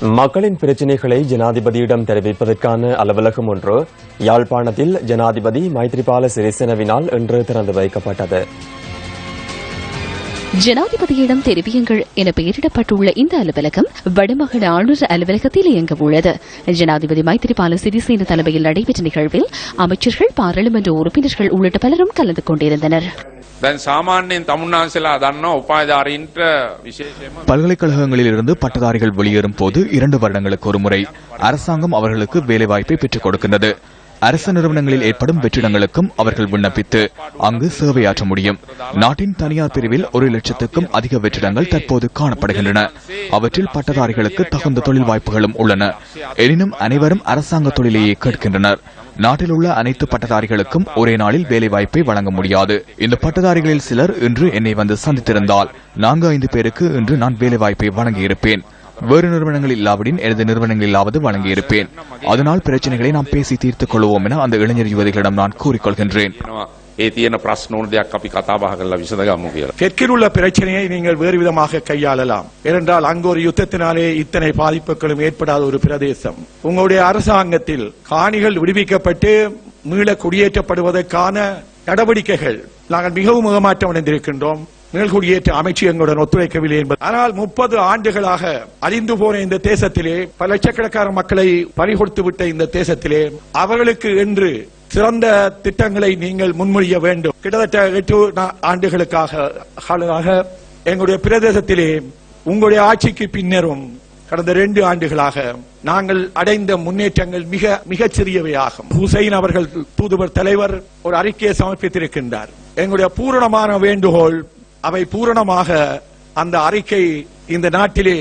மக்களின் பிரச்சினைகளை ஜனாதிபதியிடம் தெரிவிப்பதற்கான அலுவலகம் ஒன்று யாழ்ப்பாணத்தில் ஜனாதிபதி மைத்ரிபால சிறிசேனவினால் இன்று திறந்து வைக்கப்பட்டது. ஜனாதிபதியிடம் தெரிவியுங்கள் என பெயரிடப்பட்டுள்ள இந்த அலுவலகம் வடமாகாண ஆளுநர் அலுவலகத்தில் இயங்க உள்ளது ஜனாதிபதி மைத்திரிபால சிறிசேன தலைமையில் நடைபெற்ற நிகழ்வில் அமைச்சர்கள் பாராளுமன்ற உறுப்பினர்கள் உள்ளிட்ட பலரும் கலந்து கொண்டிருந்தனர். பல்கலைக்கழகங்களில் இருந்து பட்டதாரிகள் வெளியேறும் போது இரண்டு வருடங்களுக்கு ஒரு முறை அரசாங்கம் அவர்களுக்கு வேலைவாய்ப்பை பெற்றுக் கொடுக்கின்றது. அரசு நிறுவனங்களில் ஏற்படும் வெற்றிடங்களுக்கும் அவர்கள் விண்ணப்பித்து அங்கு சேவையாற்ற முடியும். நாட்டின் தனியார் பிரிவில் ஒரு லட்சத்துக்கும் அதிக வெற்றிடங்கள் தற்போது காணப்படுகின்றன. அவற்றில் பட்டதாரிகளுக்கு தகுந்த தொழில் வாய்ப்புகளும் உள்ளன. எனினும் அனைவரும் அரசாங்க தொழிலையே கேட்கின்றனர் நாட்டில் உள்ள அனைத்து பட்டதாரிகளுக்கும் ஒரே நாளில் வேலைவாய்ப்பை வழங்க முடியாது. இந்த பட்டதாரிகளில் சிலர் இன்று என்னை வந்து சந்தித்திருந்தால் நான்கு ஐந்து பேருக்கு இன்று நான் வேலைவாய்ப்பை வழங்கியிருப்பேன். வேறு நிறுவனங்கள் இல்லாவிடின் எனது நிறுவனங்களிலாவது வழங்கியிருப்பேன் அதனால் பிரச்சனைகளை நாம் பேசி தீர்த்துக் கொள்வோம் என அந்த இளைஞர் யுவதிகளிடம் நான் கூறிக்கொள்கின்றேன் වෙනවා. ඒ තියෙන ප්‍රශ්න ඕන දෙයක් අපි කතා බහ කරලා විසඳගමු කියලා. தெற்கில் உள்ள பிரச்சனையை நீங்கள் வேறு விதமாக கையாளலாம் ஏனென்றால் அங்கு ஒரு யுத்தத்தினாலே இத்தனை பாதிப்புகளும் ஏற்படாத ஒரு பிரதேசம் உங்களுடைய அரசாங்கத்தில் காணிகள் விடுவிக்கப்பட்டு மீள குடியேற்றப்படுவதற்கான நடவடிக்கைகள் நாங்கள் மிகவும் முகமாற்றம் அடைந்திருக்கின்றோம் மேல்குடியேற்ற அமைச்சு எங்களுடன் ஒத்துழைக்கவில்லை என்பது. ஆனால் முப்பது ஆண்டுகளாக அழிந்து போன இந்த தேசத்திலே பல லட்சக்கணக்கான மக்களை பறிகொடுத்து விட்ட இந்த தேசத்திலே அவர்களுக்கு என்று சிறந்த திட்டங்களை நீங்கள் முன்மொழிய வேண்டும். கிட்டத்தட்ட எட்டு ஆண்டுகளுக்காக எங்களுடைய பிரதேசத்திலே உங்களுடைய ஆட்சிக்கு பின்னரும் கடந்த ரெண்டு ஆண்டுகளாக நாங்கள் அடைந்த முன்னேற்றங்கள் மிக மிகச் சிறியவையாகும் ஹுசைன் அவர்கள் தூதுவர் தலைவர் ஒரு அறிக்கையை சமர்ப்பித்திருக்கின்றார். எங்களுடைய பூரணமான வேண்டுகோள் அவை பூரணமாக அந்த அறிக்கை இந்த நாட்டிலே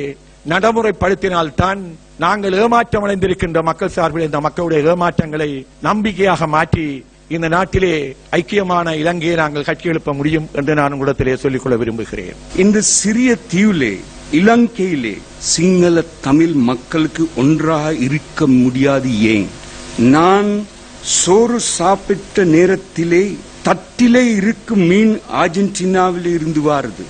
நடைமுறைப்படுத்தினால்தான் நாங்கள் ஏமாற்றம் அடைந்திருக்கின்ற மக்கள் சார்பில் இந்த மக்களுடைய ஏமாற்றங்களை நம்பிக்கையாக மாற்றி இந்த நாட்டிலே ஐக்கியமான இலங்கையை நாங்கள் கட்சி எழுப்ப முடியும் என்று நான் உங்களிடத்திலே சொல்லிக்கொள்ள விரும்புகிறேன். இந்த சிறிய தீவிலே இலங்கையிலே சிங்கள தமிழ் மக்களுக்கு ஒன்றாக இருக்க முடியாது ஏன்? நான் சோறு சாப்பிட்ட நேரத்திலே தட்டிலே இருக்கும் மீன் அர்ஜென்டினாவில் இருந்து வாருது.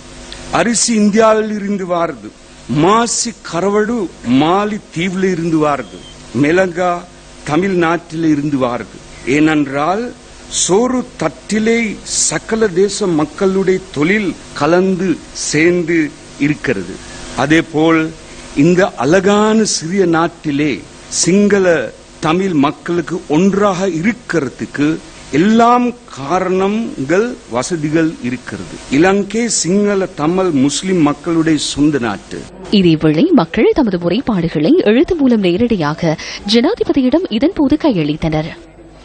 அரிசி இந்தியாவில் இருந்து வாருது. மாசி கரவடு மாலி தீவில் இருந்து வாருது. மிளகா தமிழ்நாட்டில் இருந்து வாருது. ஏனென்றால் சோறு தட்டிலே சகல தேச மக்களுடைய தொழில் கலந்து சேர்ந்து இருக்கிறது. அதேபோல் இந்த அழகான சிறிய நாட்டிலே சிங்கள தமிழ் மக்களுக்கு ஒன்றாக இருக்கிறதுக்கு எல்லாம் காரணங்கள் வசதிகள் இருக்கிறது. இலங்கை சிங்கள தமிழ் முஸ்லிம் மக்களுடைய சொந்த நாட்டு. இதேவேளை மக்கள் தமது முறைப்பாடுகளை எழுத்து மூலம் நேரடியாக ஜனாதிபதியிடம் இதன்போது கையளித்தனர்.